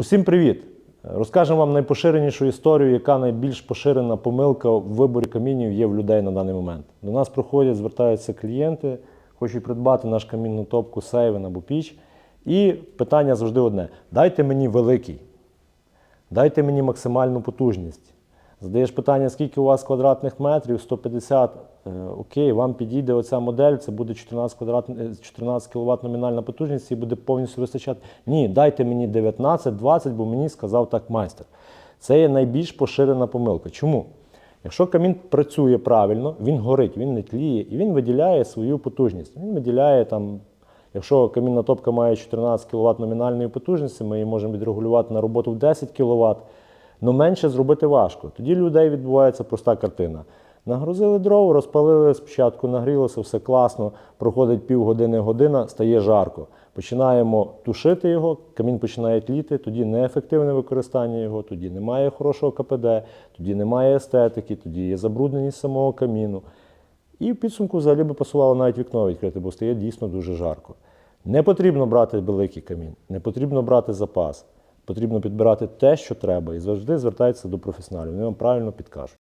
Усім привіт! Розкажемо вам найпоширенішу історію, яка найбільш поширена помилка в виборі камінів є в людей на даний момент. До нас приходять, звертаються клієнти, хочуть придбати наш камінну топку Сейвен або піч. І питання завжди одне: дайте мені великий, дайте мені максимальну потужність. Задаєш питання, скільки у вас квадратних метрів, 150, е, окей, вам підійде оця модель, це буде 14, квадрат, е, 14 кВт номінальна потужність і буде повністю вистачати. Ні, дайте мені 19-20, бо мені сказав так майстер. Це є найбільш поширена помилка. Чому? Якщо камін працює правильно, він горить, він не тліє і він виділяє свою потужність. Він виділяє там, якщо камінна топка має 14 кВт номінальної потужності, ми її можемо відрегулювати на роботу в 10 кВт. Ну менше зробити важко. Тоді людей відбувається проста картина. Нагрузили дров, розпалили спочатку, нагрілося, все класно, проходить півгодини, година, стає жарко. Починаємо тушити його, камін починає тліти, тоді неефективне використання його, тоді немає хорошого КПД, тоді немає естетики, тоді є забрудненість самого каміну. І в підсумку взагалі би пасувало навіть вікно відкрити, бо стає дійсно дуже жарко. Не потрібно брати великий камін, не потрібно брати запас. Потрібно підбирати те, що треба, і завжди звертайтеся до професіоналів. Вони вам правильно підкажуть.